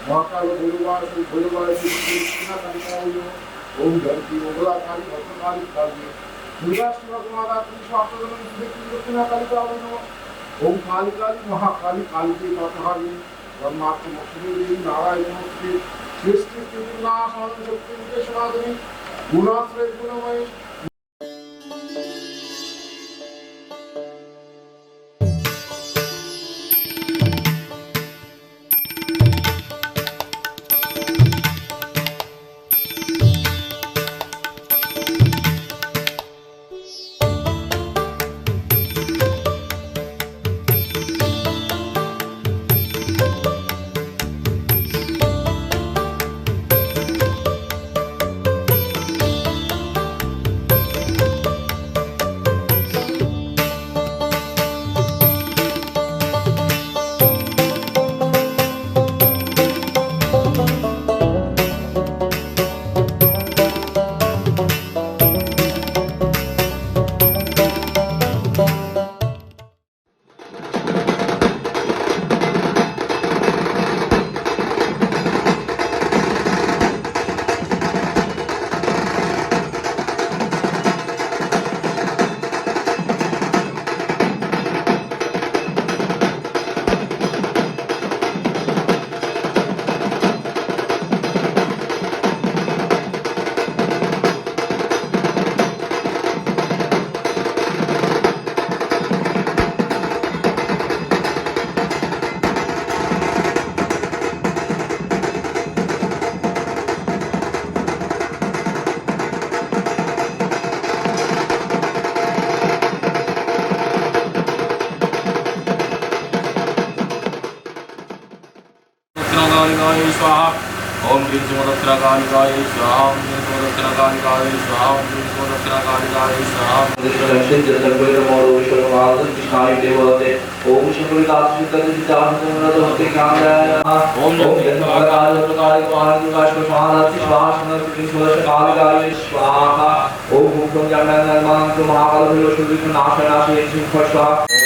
মহাকাল ভৈরবার ভৈরবার ওম জয়ন্তী মঙ্গলাকালী ভদ্রকালী কালী দুর্গা শিবকুমারা তুমি সকলম সুদেশী দক্ষিণাকালী পাবন ওম কালী কালী মহাকালী কালীকে পাঠাবে ব্রহ্মাত্ম মুক্তিদেবী নারায়ণ মুক্তি সৃষ্টি স্থিতি না সমাজ শক্তি সমাধি গুণাশ্রয় গুণময় कालिकाय स्वाहा ओम ह्रीं सुमदक्षिणा कालिकाय स्वाहा ओम ह्रीं सुमदक्षिणा कालिकाय स्वाहा ओम ह्रीं सुमदक्षिणा कालिकाय स्वाहा ओम ओम ओम ओम ओम ओम